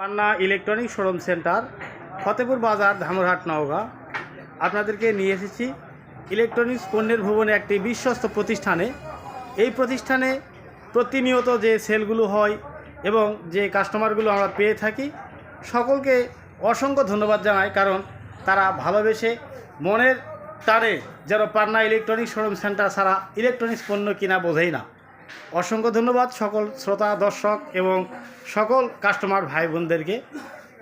Panna electronic showroom centre, Fatehpur বাজার, ধামরহাট, নওগাঁ। আপনাদেরকে নিয়ে এসেছি ইলেকট্রনিক্স পণ্যের ভুবনে একটি বিশ্বস্ত প্রতিষ্ঠানে। এই প্রতিষ্ঠানে প্রতিনিয়ত যে সেলগুলো হয় এবং যে কাস্টমারগুলো আমরা পেয়ে থাকি, সকলকে অসংখ্য ধন্যবাদ জানাই, কারণ তারা ভালোবেসে মনের টানে যেন পান্না ইলেকট্রনিক শোরুম সেন্টার ছাড়া ইলেকট্রনিক্স পণ্য কিনা বোঝেই না। অসংখ্য ধন্যবাদ সকল শ্রোতা, দর্শক এবং সকল কাস্টমার ভাই বোনদেরকে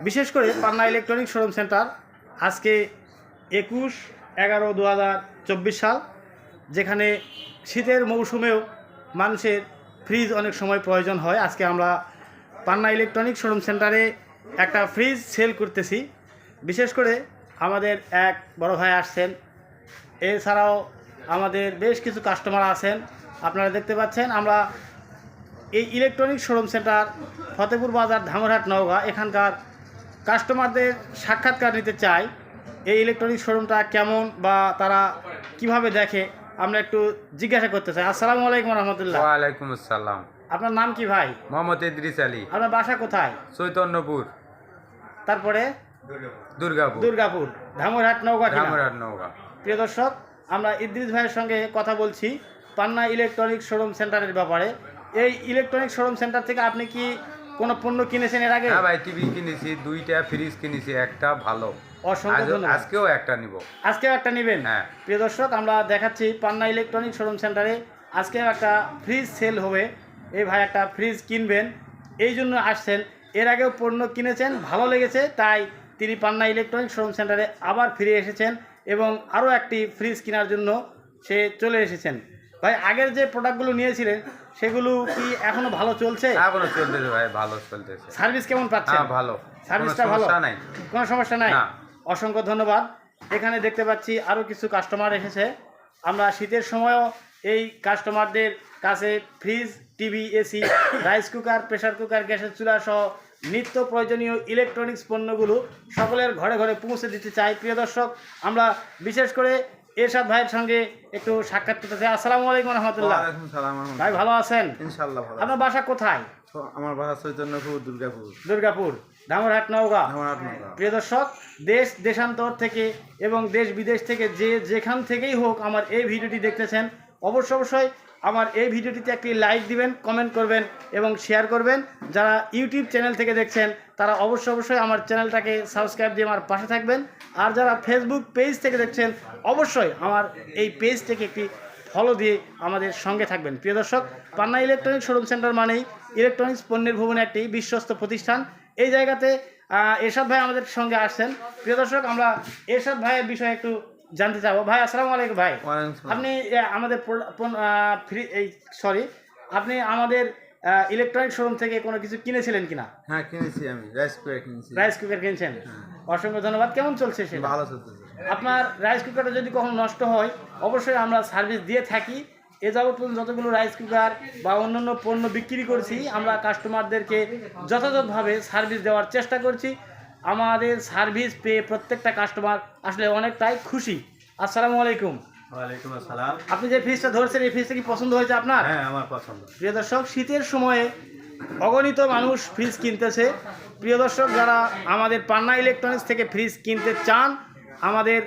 বিশেষ করে পান্না ইলেকট্রনিক শোরুম সেন্টার, আজকে একুশ এগারো দু সাল, যেখানে শীতের মৌসুমেও মানুষের ফ্রিজ অনেক সময় প্রয়োজন হয়। আজকে আমরা পান্না ইলেকট্রনিক শোরুম সেন্টারে একটা ফ্রিজ সেল করতেছি। বিশেষ করে আমাদের এক বড় ভাই আসছেন। এছাড়াও আমাদের বেশ কিছু কাস্টমার আছেন। আপনারা দেখতে পাচ্ছেন আমরা এই ইলেকট্রনিক শোরুম সেন্টার ফতেপুর বাজার ধামরহাট নওগাঁ এখানকার কাস্টমারদের সাক্ষাৎকার নিতে চাই। এই ইলেকট্রনিক শোরুমটা কেমন বা তারা কীভাবে দেখে আমরা একটু জিজ্ঞাসা করতে চাই। আসসালামু আলাইকুম রহমতুল্লাহ। ওয়ালাইকুম আসসালাম। আপনার নাম কি ভাই? মোহাম্মদ ইদ্রিস আলী। আপনার বাসা কোথায়? চৈতন্যপুর। তারপরে? দুর্গাপুর। দুর্গাপুর। ধামরহাট নওগাঁ কিনা? ধামরার নৌকা প্রিয় দর্শক আমরা ইদ্রিস ভাইয়ের সঙ্গে কথা বলছি। পান্না ইলেকট্রনিক শোরুম সেন্টারের ব্যাপারে। এই ইলেকট্রনিক শোরুম সেন্টার থেকে আপনি কি কোনো পণ্য কিনেছেন এর আগে? হ্যাঁ ভাই টিভি কিনেছি দুইটা ফ্রিজ কিনেছি একটা ভালো। অসংখ্য আজ- আজকেও একটা নিব। আজকেও একটা নেবেন? হ্যাঁ। প্রিয় দর্শক আমরা দেখাচ্ছি পান্না ইলেকট্রনিক শোরুম সেন্টারে। আজকেও একটা ফ্রিজ সেল হবে। এই ভাই একটা ফ্রিজ কিনবেন। এই জন্য আসছেন। এর আগেও পণ্য কিনেছেন ভালো লেগেছে তাই তিনি পান্না ইলেকট্রনিক শোরুম সেন্টারে আবার ফিরে এসেছেন এবং আরও একটি ফ্রিজ কেনার জন্য সে চলে এসেছেন। ভাই আগের যে প্রোডাক্টগুলো নিয়েছিলেন সেগুলো কি এখনও ভালো চলছে? এখনও চলতেছে ভাই ভালো চলতেছে। সার্ভিস কেমন পাচ্ছেন? হ্যাঁ ভালো। সার্ভিসটা ভালো? নাই। কোনো সমস্যা নাই? না। অসংখ্য ধন্যবাদ। এখানে দেখতে পাচ্ছি আরও কিছু কাস্টমার এসেছে। আমরা শীতের সময়ও এই কাস্টমারদের কাছে fridge TV AC rice cooker pressure cooker গ্যাসের চুলা সহ নিত্য প্রয়োজনীয় ইলেকট্রনিক্স পণ্যগুলো সকলের ঘরে ঘরে পৌঁছে দিতে চাই। প্রিয় দর্শক আমরা বিশেষ করে এরশাদ ভাইয়ের সঙ্গে একটু সাক্ষাৎ করতে চাই আসসালামু আলাইকুম রহমতুল্লাহ। ভাই ভালো আছেন? ইনশাল্লাহ ভালো আপনার বাসা কোথায়? আমার বাসা চৈতন্যপুর দুর্গাপুর। দুর্গাপুর ধামরহাট নওগাঁ। প্রিয় দর্শক দেশ দেশান্তর থেকে এবং দেশ বিদেশ থেকে যে যেখান থেকেই হোক আমার এই ভিডিওটি দেখতেছেন অবশ্য অবশ্যই আমার এই ভিডিওটিতে একটি লাইক দিবেন কমেন্ট করবেন এবং শেয়ার করবেন। যারা ইউটিউব চ্যানেল থেকে দেখছেন, তারা অবশ্য অবশ্যই আমার চ্যানেলটাকে সাবস্ক্রাইব দিয়ে আমার পাশে থাকবেন। আর যারা ফেসবুক পেজ থেকে দেখছেন, অবশ্যই আমার এই পেজটিকে একটি ফলো দিয়ে আমাদের সঙ্গে থাকবেন। প্রিয় দর্শক, পান্না ইলেকট্রনিক শোরুম সেন্টার মানেই ইলেকট্রনিক্স পণ্যের ভুবনে একটি বিশ্বস্ত প্রতিষ্ঠান। এই জায়গাতে এরশাদ ভাই আমাদের সঙ্গে আসছেন। প্রিয় দর্শক, আমরা এরশাদ ভাইয়ের বিষয়ে একটু জানতে চাবো ভাই আসসালামু আলাইকুম ভাই। আপনি আমাদের ফ্রি এই সরি আপনি আমাদের ইলেকট্রনিক শোরুম থেকে কোনো কিছু কিনেছিলেন কিনা? হ্যাঁ কিনেছি আমি। রাইস কুকার কিনেছি। রাইস কুকার কিনছেন? অসংখ্য ধন্যবাদ। কেমন চলছে সেটা? ভালো চলতেছে। আপনার রাইস কুকারটা যদি কখনো নষ্ট হয় অবশ্যই আমরা সার্ভিস দিয়ে থাকি। এ যাবৎ পর্যন্ত যতগুলো রাইস কুকার বা অন্যান্য পণ্য বিক্রি করছি আমরা কাস্টমারদেরকে যথাযথভাবে সার্ভিস দেওয়ার চেষ্টা করছি। আমাদের সার্ভিস পেয়ে প্রত্যেকটা কাস্টমার আসলে অনেকটাই খুশি। আসসালামু আলাইকুম। ওয়ালাইকুম আসসালাম। আপনি যে ফ্রিজটা ধরছেন এই ফ্রিজটা কি পছন্দ হয়েছে আপনার? হ্যাঁ আমার পছন্দ। প্রিয় দর্শক শীতের সময়ে অগণিত মানুষ ফ্রিজ কিনতেছে। প্রিয় দর্শক যারা আমাদের পান্না ইলেকট্রনিক্স থেকে ফ্রিজ কিনতে চান আমাদের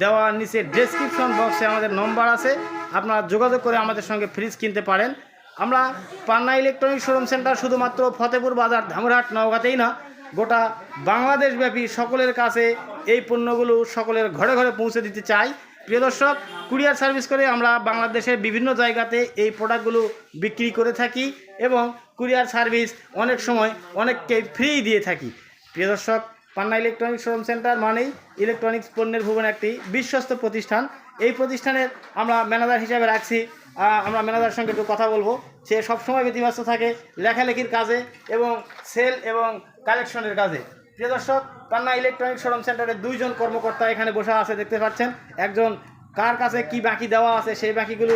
দেওয়া নিচে ডেসক্রিপশন বক্সে আমাদের নম্বর আছে। আপনারা যোগাযোগ করে আমাদের সঙ্গে ফ্রিজ কিনতে পারেন। আমরা পান্না ইলেকট্রনিক শোরুম সেন্টার শুধুমাত্র ফতেপুর বাজার ধামরহাট নওগাঁতেই না গোটা বাংলাদেশব্যাপী সকলের কাছে এই পণ্যগুলো সকলের ঘরে ঘরে পৌঁছে দিতে চাই। প্রিয় দর্শক, কুরিয়ার সার্ভিস করে আমরা বাংলাদেশের বিভিন্ন জায়গাতে এই প্রোডাক্টগুলো বিক্রি করে থাকি এবং কুরিয়ার সার্ভিস অনেক সময় অনেককে ফ্রি দিয়ে থাকি। প্রিয় দর্শক, পান্না ইলেকট্রনিক শোরুম সেন্টার মানেই ইলেকট্রনিক্স পণ্যের ভুবন একটি বিশ্বস্ত প্রতিষ্ঠান। এই প্রতিষ্ঠানের আমরা ম্যানেজার হিসাবে রাখছি আমরা ম্যানেজারের সঙ্গে একটু কথা বলব। সে সবসময় ব্যতিব্যস্ত থাকে লেখালেখির কাজে এবং সেল এবং কালেকশনের কাজে। প্রিয় দর্শক, পান্না ইলেকট্রনিক শোরুম সেন্টারের দুইজন কর্মকর্তা এখানে বসে আছে, দেখতে পাচ্ছেন। একজন কার কাছে কি বাকি দেওয়া আছে, সেই বাকিগুলো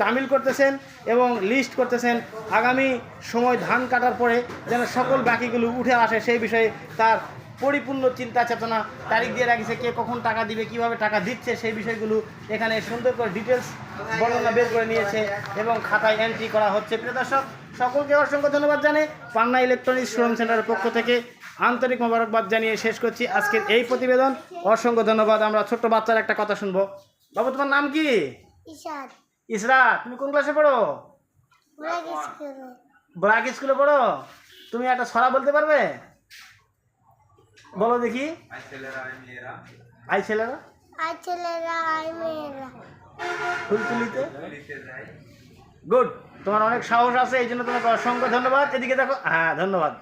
তামিল করতেছেন এবং লিস্ট করতেছেন। আগামী সময় ধান কাটার পরে যেন সকল বাকিগুলো উঠে আসে, সেই বিষয়ে তার পরিপূর্ণ চিন্তা চেতনা। তারিখ দিয়ে রাখিছে কে কখন টাকা দিবে কীভাবে টাকা দিচ্ছে সেই বিষয়গুলো এখানে সুন্দর করে ডিটেলস বর্ণনা বের করে নিয়েছে এবং খাতায় এন্ট্রি করা হচ্ছে। প্রিয় দর্শক সকলকে অসংখ্য ধন্যবাদ জানে পান্না ইলেকট্রনিক্স শোরুম সেন্টারের পক্ষ থেকে আন্তরিক মোবারকবাদ জানিয়ে শেষ করছি আজকের এই প্রতিবেদন। অসংখ্য ধন্যবাদ। আমরা ছোট্ট বাচ্চার একটা কথা শুনব। বাবু তোমার নাম কি? ইসরা তুমি কোন ক্লাসে পড়ো? ব্ল্যাক স্কুল স্কুলে পড়ো? তুমি একটা ছড়া বলতে পারবে? বলো দেখি। আই ছেলেরা? আই ছেলেরা আই মেয়েরা। ফুলতুলিতে? গুড তোমার অনেক সাহস আছে এই জন্য তোমাকে অসংখ্য ধন্যবাদ। এদিকে দেখো হ্যাঁ ধন্যবাদ।